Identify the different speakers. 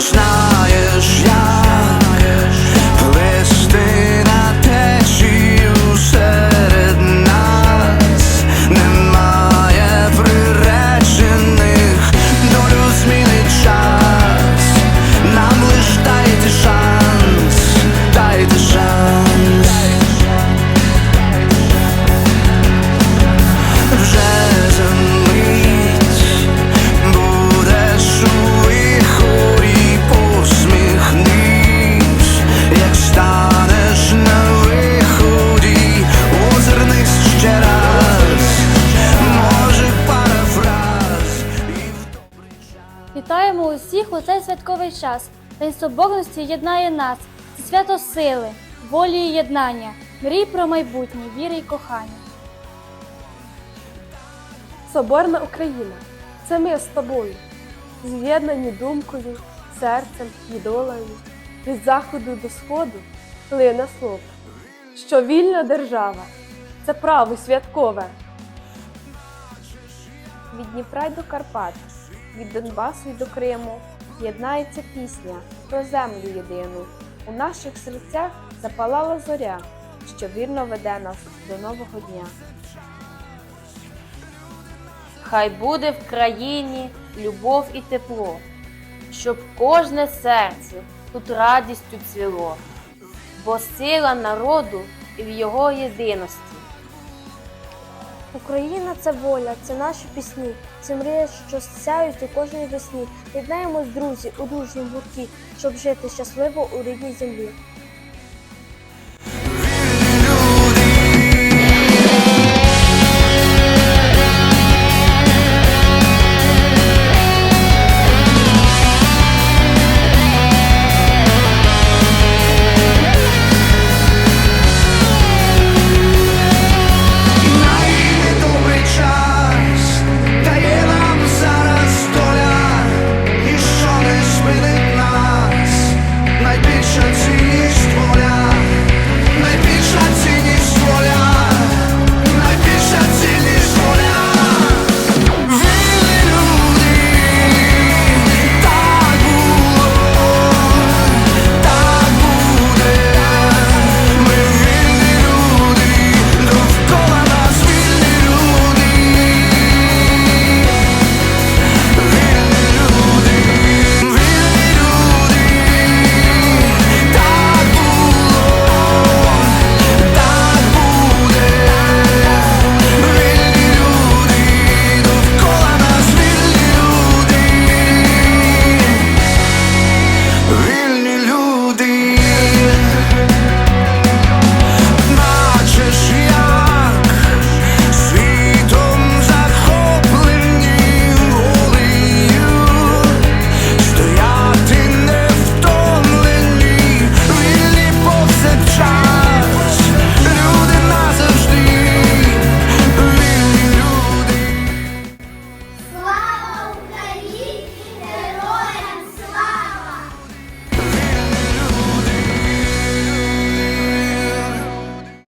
Speaker 1: знаєш
Speaker 2: усіх у цей святковий час. День соборності єднає нас. Це свято сили, волі і єднання, мрій про майбутнє, віри й кохання.
Speaker 3: Соборна Україна це ми з тобою, з'єднані думкою, серцем і долею. Від заходу до сходу плине слово, що вільна держава це право святкове. Від Дніпра до Карпат, від Донбасу й до Криму єднається пісня про землю єдину. У наших серцях запалала зоря, що вірно веде нас до нового дня.
Speaker 4: Хай буде в країні любов і тепло, щоб кожне серце тут радістю цвіло, бо сила народу і в його єдиності.
Speaker 5: Україна це воля, це наші пісні, це мрія, що сяють у кожній весні. Єднаємось, друзі, у дружнім гурті, щоб жити щасливо у рідній землі.